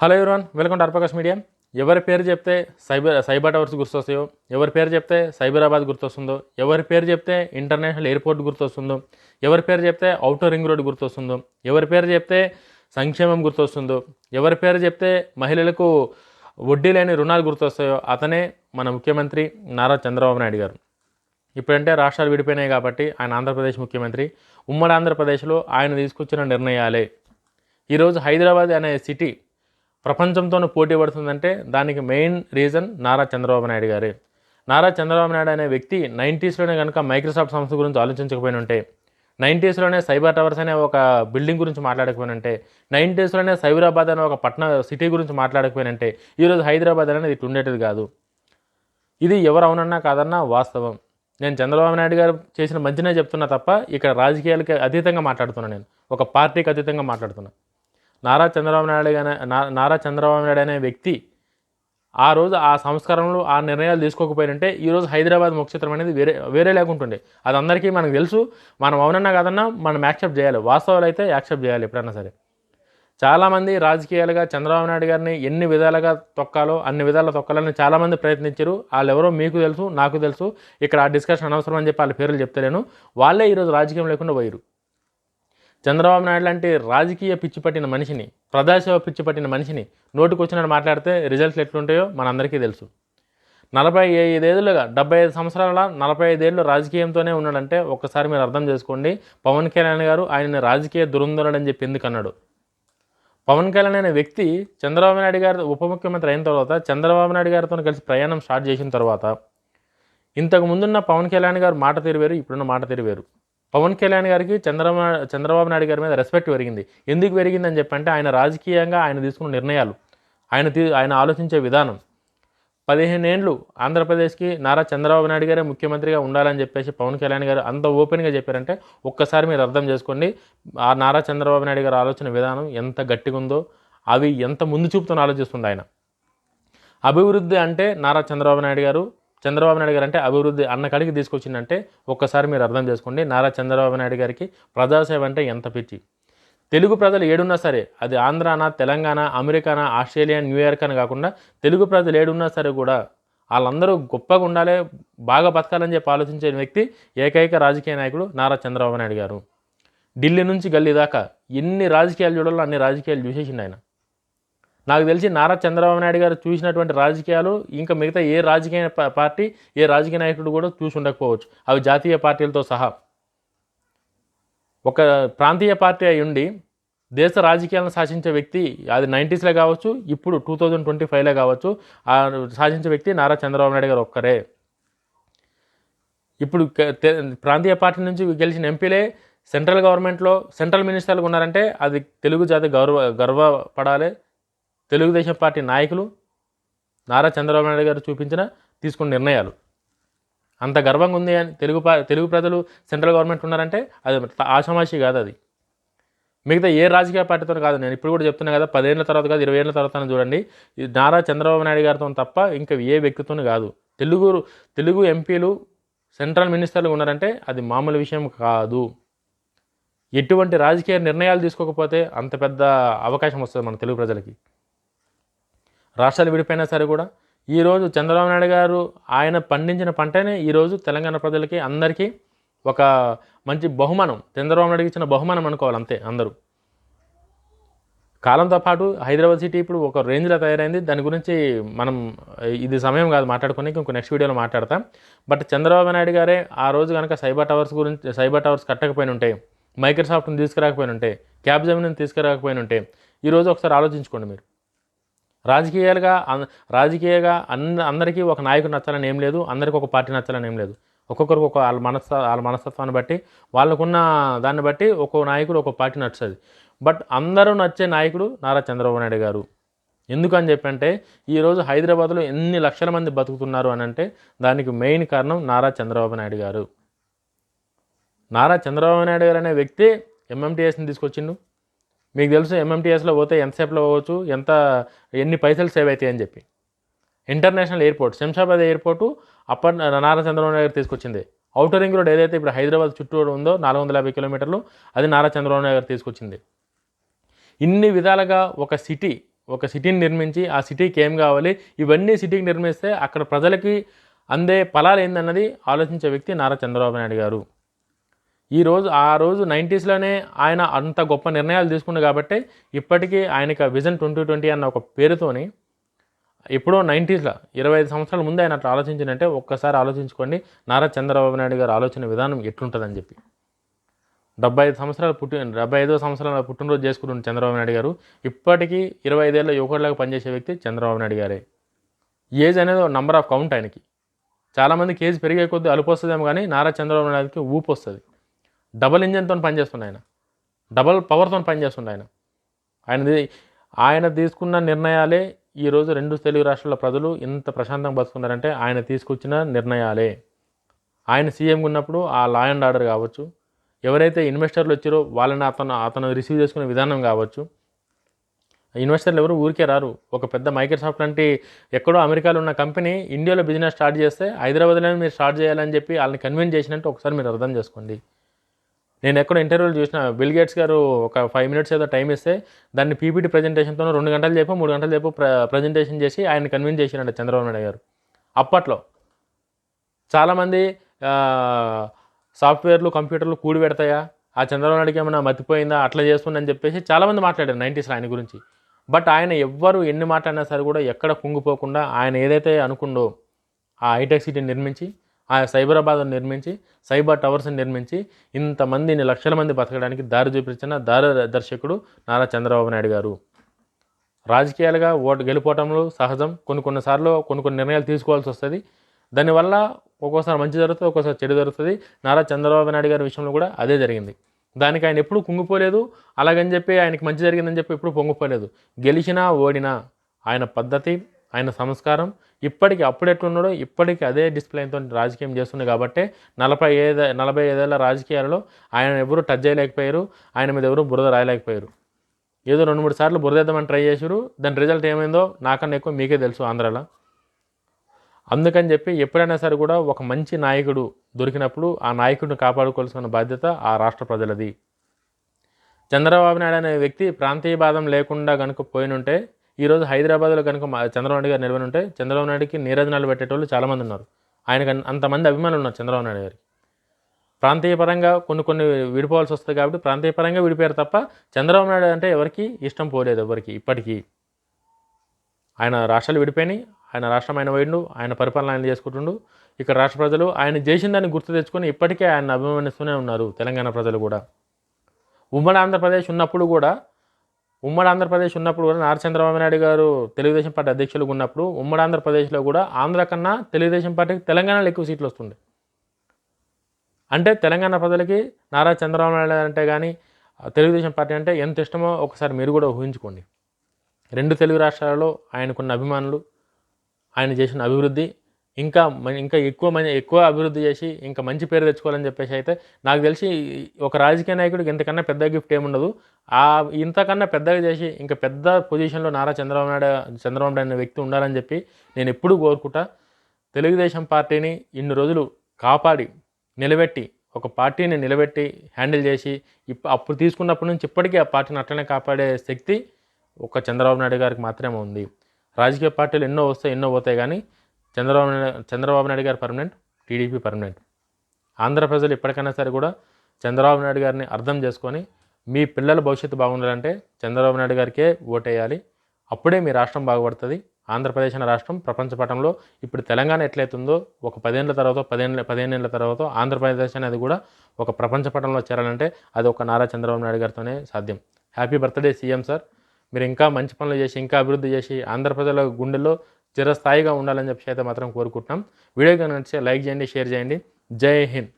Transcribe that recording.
Hello everyone welcome to Arprakash media. ఎవరి పేరు చెప్తే సైబర్ సైబర్ టవర్స్ గుర్తొస్తాయో ఎవరి పేరు చెప్తే సైబరాబాద్ గుర్తొస్తుందో ఎవరి పేరు చెప్తే ఇంటర్నేషనల్ ఎయిర్పోర్ట్ గుర్తొస్తుందో ఎవరి పేరు చెప్తే అవుటర్ రింగ్ రోడ్ గుర్తొస్తుందో ఎవరి పేరు చెప్తే సంక్షేమం గుర్తొస్తుందో ఎవరి పేరు చెప్తే మహిళలకు వడ్డీ లేని రుణాలు గుర్తొస్తాయో అతనే మన ముఖ్యమంత్రి నారా చంద్రబాబు నాయుడు గారు. ఇప్పుడంటే రాష్ట్రాలు విడిపోయినాయి కాబట్టి ఆయన ఆంధ్రప్రదేశ్ ముఖ్యమంత్రి ఉమ్మడి ఆంధ్రప్రదేశ్లో ఆయన తీసుకొచ్చిన నిర్ణయాలే. ఈరోజు హైదరాబాద్ అనే సిటీ ప్రపంచంతోనూ పోటీ పడుతుందంటే దానికి మెయిన్ రీజన్ నారా చంద్రబాబు నాయుడు గారే. నారా చంద్రబాబు నాయుడు అనే వ్యక్తి నైంటీస్లోనే కనుక మైక్రోసాఫ్ట్ సంస్థ గురించి ఆలోచించకపోయిన ఉంటే నైంటీస్లోనే సైబర్ టవర్స్ అనే ఒక బిల్డింగ్ గురించి మాట్లాడకపోయిన ఉంటే నైంటీస్లోనే సైబరాబాద్ అనే ఒక పట్టణ సిటీ గురించి మాట్లాడకపోయినంటే ఈరోజు హైదరాబాద్ అనేది ఇటు ఉండేది కాదు. ఇది ఎవరు అవునన్నా కాదన్నా వాస్తవం. నేను చంద్రబాబు నాయుడు గారు చేసిన మంచినే చెప్తున్నా తప్ప ఇక్కడ రాజకీయాలకి అతీతంగా మాట్లాడుతున్నా నేను. ఒక పార్టీకి అతీతంగా మాట్లాడుతున్నా. నారా చంద్రబాబు నాయుడు గానే నా- నారా చంద్రబాబు నాయుడు అనే వ్యక్తి ఆ రోజు ఆ సంస్కరణలు ఆ నిర్ణయాలు తీసుకోకపోయినంటే ఈరోజు హైదరాబాద్ ముఖ్యచిత్రం అనేది వేరే వేరే లేకుంటుండే. అది అందరికీ మనకు తెలుసు. మనం అవునన్నా కాదన్నా మనం యాక్సెప్ట్ చేయాలి. వాస్తవాలు అయితే యాక్సెప్ట్ చేయాలి ఎప్పుడైనా సరే. చాలామంది రాజకీయాలుగా చంద్రబాబు నాయుడు గారిని ఎన్ని విధాలుగా తొక్కాలో అన్ని విధాలుగా తొక్కాలని చాలామంది ప్రయత్నించారు. వాళ్ళు ఎవరో మీకు తెలుసు నాకు తెలుసు. ఇక్కడ ఆ డిస్కషన్ అనవసరం అని చెప్పి వాళ్ళ పేర్లు చెప్తలేను. వాళ్ళే ఈరోజు రాజకీయం లేకుండా పోయారు చంద్రబాబు నాయుడు లాంటి రాజకీయ పిచ్చి పట్టిన మనిషిని ప్రజాసేవ పిచ్చి పట్టిన మనిషిని నోటుకొచ్చినట్టు మాట్లాడితే రిజల్ట్స్ ఎట్లుంటాయో మనందరికీ తెలుసు. నలభై ఐదేళ్ళుగా డెబ్బై ఐదు సంవత్సరాల నలభై ఐదేళ్ళు రాజకీయంతోనే ఉన్నాడంటే ఒక్కసారి మీరు అర్థం చేసుకోండి పవన్ కళ్యాణ్ గారు ఆయన రాజకీయ దురంధరుడు అని చెప్పి ఎందుకు అన్నాడు పవన్ కళ్యాణ్ అనే వ్యక్తి చంద్రబాబు నాయుడు గారు ఉప ముఖ్యమంత్రి అయిన తర్వాత చంద్రబాబు నాయుడు గారితో కలిసి ప్రయాణం స్టార్ట్ చేసిన తర్వాత ఇంతకు ముందున్న పవన్ కళ్యాణ్ గారు మాట తీరు ఇప్పుడున్న మాట తెరివేరు పవన్ కళ్యాణ్ గారికి చంద్రబా చంద్రబాబు నాయుడు గారి మీద రెస్పెక్ట్ పెరిగింది. ఎందుకు పెరిగిందని చెప్పంటే ఆయన రాజకీయంగా ఆయన తీసుకున్న నిర్ణయాలు ఆయన తీ ఆయన ఆలోచించే విధానం. పదిహేను ఏండ్లు ఆంధ్రప్రదేశ్కి నారా చంద్రబాబు నాయుడు గారే ముఖ్యమంత్రిగా ఉండాలని చెప్పేసి పవన్ కళ్యాణ్ గారు అంత ఓపెన్గా చెప్పారంటే ఒక్కసారి మీరు అర్థం చేసుకోండి ఆ నారా చంద్రబాబు నాయుడు గారు ఆలోచన విధానం ఎంత గట్టిగా ఉందో అవి ఎంత ముందు చూపుతో ఆలోచిస్తుంది ఆయన. అభివృద్ధి అంటే నారా చంద్రబాబు నాయుడు గారు చంద్రబాబు నాయుడు గారు అంటే అభివృద్ధి అన్న కడికి తీసుకొచ్చిందంటే ఒక్కసారి మీరు అర్థం చేసుకోండి. నారా చంద్రబాబు నాయుడు గారికి ప్రజాసేవ అంటే ఎంత పిచ్చి. తెలుగు ప్రజలు ఏడున్నా సరే అది ఆంధ్రానా తెలంగాణ అమెరికానా ఆస్ట్రేలియా న్యూయార్క్ అని కాకుండా తెలుగు ప్రజలు ఏడున్నా సరే కూడా వాళ్ళందరూ గొప్పగా ఉండాలి బాగా బతకాలని చెప్పి ఆలోచించే వ్యక్తి ఏకైక రాజకీయ నాయకుడు నారా చంద్రబాబు నాయుడు గారు. ఢిల్లీ నుంచి గల్లీ దాకా ఎన్ని రాజకీయాలు చూడాలో అన్ని రాజకీయాలు చూసేసిండు ఆయన. నాకు తెలిసి నారా చంద్రబాబు నాయుడు గారు చూసినటువంటి రాజకీయాలు ఇంకా మిగతా ఏ రాజకీయ పార్టీ ఏ రాజకీయ నాయకుడు కూడా చూసి ఉండకపోవచ్చు. అవి జాతీయ పార్టీలతో సహా. ఒక ప్రాంతీయ పార్టీ అయి ఉండి దేశ రాజకీయాలను శాసించే వ్యక్తి అది నైంటీస్లో కావచ్చు ఇప్పుడు టూ థౌజండ్ ట్వంటీ ఫైవ్లో కావచ్చు ఆ శాసించే వ్యక్తి నారా చంద్రబాబు నాయుడు గారు ఒక్కరే. ఇప్పుడు ప్రాంతీయ పార్టీ నుంచి గెలిచిన ఎంపీలే సెంట్రల్ గవర్నమెంట్లో సెంట్రల్ మినిస్టర్లు ఉన్నారంటే అది తెలుగు జాతి గౌరవ గర్వపడాలి. తెలుగుదేశం పార్టీ నాయకులు నారా చంద్రబాబు నాయుడు గారు చూపించిన తీసుకున్న నిర్ణయాలు. అంత గర్వంగా ఉంది అని తెలుగు పా తెలుగు ప్రజలు సెంట్రల్ గవర్నమెంట్ ఉన్నారంటే అది ఆషామాషి కాదు అది. మిగతా ఏ రాజకీయ పార్టీతో కాదు నేను ఇప్పుడు కూడా చెప్తున్నా కదా పదేళ్ళ తర్వాత కాదు ఇరవై ఏళ్ళ తర్వాత చూడండి నారా చంద్రబాబు నాయుడు గారితో తప్ప ఇంకా ఏ వ్యక్తితోనూ కాదు. తెలుగు తెలుగు ఎంపీలు సెంట్రల్ మినిస్టర్లు ఉన్నారంటే అది మామూలు విషయం కాదు. ఎటువంటి రాజకీయ నిర్ణయాలు తీసుకోకపోతే అంత పెద్ద అవకాశం వస్తుంది మన తెలుగు ప్రజలకి. రాష్ట్రాలు విడిపోయినా సరే కూడా ఈరోజు చంద్రబాబు నాయుడు గారు ఆయన పండించిన పంటనే ఈరోజు తెలంగాణ ప్రజలకి అందరికీ ఒక మంచి బహుమానం చంద్రబాబు నాయుడు ఇచ్చిన బహుమానం అనుకోవాలి అంతే అందరూ. కాలంతో పాటు హైదరాబాద్ సిటీ ఇప్పుడు ఒక రేంజ్లో తయారైంది. దాని గురించి మనం ఇది సమయం కాదు మాట్లాడుకునే ఇంకో నెక్స్ట్ వీడియోలో మాట్లాడతాం. బట్ చంద్రబాబు నాయుడు గారే ఆ రోజు కనుక సైబర్ టవర్స్ గురించి సైబర్ టవర్స్ కట్టకపోయిన ఉంటే మైక్రోసాఫ్ట్ని తీసుకురాకపోయిన ఉంటే క్యాబ్ జమీన్ తీసుకురాకపోయిన ఉంటే ఈరోజు ఒకసారి ఆలోచించుకోండి మీరు. రాజకీయాలుగా అన్- రాజకీయంగా అంద అందరికీ ఒక నాయకుడు నచ్చాలని ఏం లేదు అందరికీ ఒక పార్టీ నచ్చాలని ఏం లేదు. ఒక్కొక్కరికి ఒక వాళ్ళ మనస్త వాళ్ళ మనస్తత్వాన్ని బట్టి వాళ్ళకున్న దాన్ని బట్టి ఒక్కో నాయకుడు ఒక్కో పార్టీ నచ్చుతుంది. బట్ అందరూ నచ్చే నాయకుడు నారా చంద్రబాబు నాయుడు గారు. ఎందుకని చెప్పంటే ఈరోజు హైదరాబాద్లో ఎన్ని లక్షల మంది బతుకుతున్నారు అని అంటే దానికి మెయిన్ కారణం నారా చంద్రబాబు నాయుడు గారు. నారా చంద్రబాబు నాయుడు గారు అనే వ్యక్తి ఎంఎంటీఎస్ని తీసుకొచ్చిండు. మీకు తెలుసు ఎంఎంటీఎస్లో పోతే ఎంతసేపులో పోవచ్చు ఎంత ఎన్ని పైసలు సేవ్ అవుతాయి అని చెప్పి. ఇంటర్నేషనల్ ఎయిర్పోర్ట్ శంషాబాద్ ఎయిర్పోర్టు అప్పటి నారా చంద్రబాబు నాయుడు తీసుకొచ్చింది. ఔటర్ రింగ్ రోడ్ ఏదైతే ఇప్పుడు హైదరాబాద్ చుట్టూ ఉందో నాలుగు వందల యాభై కిలోమీటర్లు అది నారా చంద్రబాబు నాయుడు తీసుకొచ్చింది. ఇన్ని విధాలుగా ఒక సిటీ ఒక సిటీని నిర్మించి ఆ సిటీకి ఏం కావాలి ఇవన్నీ సిటీకి నిర్మిస్తే అక్కడ ప్రజలకి అందే ఫలాలు ఏందన్నది ఆలోచించే వ్యక్తి నారా చంద్రబాబు నాయుడు గారు. ఈ రోజు ఆ రోజు నైంటీస్లోనే ఆయన అంత గొప్ప నిర్ణయాలు తీసుకుండు కాబట్టి ఇప్పటికీ ఆయనకి విజన్ ట్వంటీ ట్వంటీ అన్న ఒక పేరుతోని ఎప్పుడో నైంటీస్లో ఇరవై ఐదు సంవత్సరాల ముందే ఆయన అట్లా ఆలోచించినంటే ఒక్కసారి ఆలోచించుకోండి. నారా చంద్రబాబు నాయుడు గారు ఆలోచన విధానం ఎట్లుంటుందని చెప్పి. డెబ్బై ఐదు సంవత్సరాలు పుట్టి డెబ్బై ఐదో సంవత్సరాల పుట్టినరోజు చేసుకుంటున్న చంద్రబాబు నాయుడు గారు. ఇప్పటికీ ఇరవై ఐదేళ్ళ యువకుడిలాగా పనిచేసే వ్యక్తి చంద్రబాబు నాయుడు గారే. ఏజ్ అనేది నంబర్ ఆఫ్ కౌంట్ ఆయనకి. చాలామందికి ఏజ్ పెరిగే కొద్దీ అలుపు వస్తుందేమో కానీ నారా చంద్రబాబు నాయుడుకి ఊపు వస్తుంది. డబల్ ఇంజన్తో పనిచేస్తుండే ఆయన. డబల్ పవర్తో పనిచేస్తుండే ఆయన. ఆయన తీసుకున్న నిర్ణయాలే ఈరోజు రెండు తెలుగు రాష్ట్రాల ప్రజలు ఇంత ప్రశాంతంగా బతుకున్నారంటే ఆయన తీసుకొచ్చిన నిర్ణయాలే. ఆయన సీఎంగా ఉన్నప్పుడు ఆ లా అండ్ ఆర్డర్ కావచ్చు ఎవరైతే ఇన్వెస్టర్లు వచ్చారో వాళ్ళని అతను అతను రిసీవ్ చేసుకునే విధానం కావచ్చు. ఇన్వెస్టర్లు ఎవరు ఊరికే రారు. ఒక పెద్ద మైక్రోసాఫ్ట్ లాంటి ఎక్కడో అమెరికాలో ఉన్న కంపెనీ ఇండియాలో బిజినెస్ స్టార్ట్ చేస్తే హైదరాబాద్లో మీరు స్టార్ట్ చేయాలని చెప్పి వాళ్ళని కన్విన్స్ చేసినట్టు ఒకసారి మీరు అర్థం చేసుకోండి. నేను ఎక్కడో ఇంటర్వ్యూలు చూసిన బిల్ గేట్స్ గారు ఒక ఫైవ్ మినిట్స్ ఏదో టైం ఇస్తే దాన్ని పీపీటీ ప్రజెంటేషన్తో రెండు గంటలు చెప్పు మూడు గంటలు చెప్పు ప్ర ప్రజెంటేషన్ చేసి ఆయన కన్విన్స్ చేసినట్టు చంద్రబాబు నాయుడు గారు. అప్పట్లో చాలామంది సాఫ్ట్వేర్లు కంప్యూటర్లు కూడి పెడతాయా? ఆ చంద్రబాబు నాయుడుకి ఏమైనా మతిపోయిందా? అట్లా చేస్తుందని చెప్పేసి చాలామంది మాట్లాడారు నైంటీస్లో ఆయన గురించి. బట్ ఆయన ఎవ్వరు ఎన్ని మాట్లాడినా సరే కూడా ఎక్కడ కుంగిపోకుండా ఆయన ఏదైతే అనుకుండో ఆ హైటెక్ సిటీని నిర్మించి ఆ సైబరాబాద్ను నిర్మించి సైబర్ టవర్స్ని నిర్మించి ఇంతమంది ఇన్ని లక్షల మంది బతకడానికి దారి చూపించిన దారి దర్శకుడు నారా చంద్రబాబు నాయుడు గారు. రాజకీయాలుగా ఓటు గెలిపోవటంలో సహజం. కొన్ని కొన్నిసార్లు కొన్ని కొన్ని నిర్ణయాలు తీసుకోవాల్సి వస్తుంది. దానివల్ల ఒక్కోసారి మంచి జరుగుతుంది ఒక్కోసారి చెడు జరుగుతుంది. నారా చంద్రబాబు నాయుడు గారి విషయంలో కూడా అదే జరిగింది. దానికి ఆయన ఎప్పుడు కుంగిపోలేదు. అలాగని చెప్పి ఆయనకి మంచి జరిగిందని చెప్పి ఎప్పుడు పొంగిపోలేదు. గెలిచినా ఓడినా ఆయన పద్ధతి ఆయన సంస్కారం ఇప్పటికి అప్పుడు ఎట్లున్నాడో ఇప్పటికి అదే డిస్ప్లేతో రాజకీయం చేస్తుంది కాబట్టి నలభై ఐదు నలభై ఐదేళ్ళ రాజకీయాలలో ఆయన ఎవరు టచ్ చేయలేకపోయారు ఆయన మీద ఎవరు బురద రాయలేకపోయారు. ఏదో రెండు మూడు సార్లు బురదేద్దామని ట్రై చేశారు దాని రిజల్ట్ ఏమైందో నాకన్నా ఎక్కువ మీకే తెలుసు ఆంధ్రాలో. అందుకని చెప్పి ఎప్పుడైనా సరే కూడా ఒక మంచి నాయకుడు దొరికినప్పుడు ఆ నాయకుడిని కాపాడుకోవాల్సిన బాధ్యత ఆ రాష్ట్ర ప్రజలది. చంద్రబాబు నాయుడు అనే వ్యక్తి ప్రాంతీయ బాధం లేకుండా కనుక పోయినుంటే ఈరోజు హైదరాబాద్లో కనుక చంద్రబాబు నాయుడు గారు నిలబడి ఉంటే చంద్రబాబు నాయుడుకి నీరజనాలు పెట్టేటోళ్ళు చాలామంది ఉన్నారు. ఆయనకు అంతమంది అభిమానులు ఉన్నారు చంద్రబాబు నాయుడు గారికి. ప్రాంతీయ పరంగా కొన్ని కొన్ని విడిపోవాల్సి వస్తుంది కాబట్టి ప్రాంతీయ పరంగా విడిపోయారు తప్ప చంద్రబాబు నాయుడు అంటే ఎవరికి ఇష్టం పోలేదు ఎవరికి ఇప్పటికీ. ఆయన రాష్ట్రాలు విడిపోయినాయి ఆయన రాష్ట్రం ఆయన పోయిండు ఆయన పరిపాలన ఆయన చేసుకుంటుండు. ఇక్కడ రాష్ట్ర ప్రజలు ఆయన చేసిన దాన్ని గుర్తు తెచ్చుకొని ఇప్పటికే ఆయన అభిమానిస్తూనే ఉన్నారు తెలంగాణ ప్రజలు కూడా. ఉమ్మడి ఆంధ్రప్రదేశ్ ఉన్నప్పుడు కూడా ఉమ్మడి ఆంధ్రప్రదేశ్ ఉన్నప్పుడు కూడా నారా చంద్రబాబు నాయుడు గారు తెలుగుదేశం పార్టీ అధ్యక్షులుగా ఉన్నప్పుడు ఉమ్మడి ఆంధ్రప్రదేశ్లో కూడా ఆంధ్ర కన్నా తెలుగుదేశం పార్టీకి తెలంగాణలో ఎక్కువ సీట్లు వస్తుండే. అంటే తెలంగాణ ప్రజలకి నారా చంద్రబాబు నాయుడు అంటే కానీ తెలుగుదేశం పార్టీ అంటే ఎంత ఇష్టమో ఒకసారి మీరు కూడా ఊహించుకోండి. రెండు తెలుగు రాష్ట్రాలలో ఆయనకున్న అభిమానులు ఆయన చేసిన అభివృద్ధి ఇంకా మ- ఇంకా ఎక్కువ మంది ఎక్కువ అభివృద్ధి చేసి ఇంకా మంచి పేరు తెచ్చుకోవాలని చెప్పేసి అయితే నాకు తెలిసి ఒక రాజకీయ నాయకుడికి ఇంతకన్నా పెద్ద గిఫ్ట్ ఏముండదు. ఆ ఇంతకన్నా పెద్దగా చేసి ఇంకా పెద్ద పొజిషన్లో నారా చంద్రబాబు నాయుడు చంద్రబాబు నాయుడు అనే వ్యక్తి ఉండాలని చెప్పి నేను ఎప్పుడూ కోరుకుంటా. తెలుగుదేశం పార్టీని ఇన్ని రోజులు కాపాడి నిలబెట్టి ఒక పార్టీని నిలబెట్టి హ్యాండిల్ చేసి ఇప్ అప్పుడు తీసుకున్నప్పటి నుంచి ఇప్పటికీ ఆ పార్టీని అట్లనే కాపాడే శక్తి ఒక చంద్రబాబు నాయుడు గారికి మాత్రమే ఉంది. రాజకీయ పార్టీలు ఎన్నో వస్తాయి ఎన్నో పోతాయి కానీ చంద్రబాబు నాయుడు చంద్రబాబు నాయుడు గారు పర్మనెంట్ టీడీపీ పర్మనెంట్. ఆంధ్ర ప్రజలు ఎప్పటికైనా సరే కూడా చంద్రబాబు నాయుడు గారిని అర్థం చేసుకొని మీ పిల్లల భవిష్యత్తు బాగుండాలంటే చంద్రబాబు నాయుడు గారికే ఓటేయాలి. అప్పుడే మీ రాష్ట్రం బాగుపడుతుంది. ఆంధ్రప్రదేశ్ అనే రాష్ట్రం ప్రపంచ పటంలో ఇప్పుడు తెలంగాణ ఎట్లయితుందో ఒక పదేళ్ళ తర్వాత పదిహేను పదిహేను ఏళ్ళ తర్వాత ఆంధ్రప్రదేశ్ అనేది కూడా ఒక ప్రపంచ పటంలో చేరాలంటే అది ఒక నారా చంద్రబాబు నాయుడు గారితోనే సాధ్యం. Happy birthday CM sir. మీరు ఇంకా మంచి పనులు చేసి ఇంకా అభివృద్ధి చేసి ఆంధ్రప్రదేశ్లో గుండెల్లో చిరస్థాయిగా ఉండాలని చెప్పి అయితే మాత్రం కోరుకుంటున్నాం. వీడియో కనుక నచ్చితే లైక్ చేయండి షేర్ చేయండి. జై హింద్.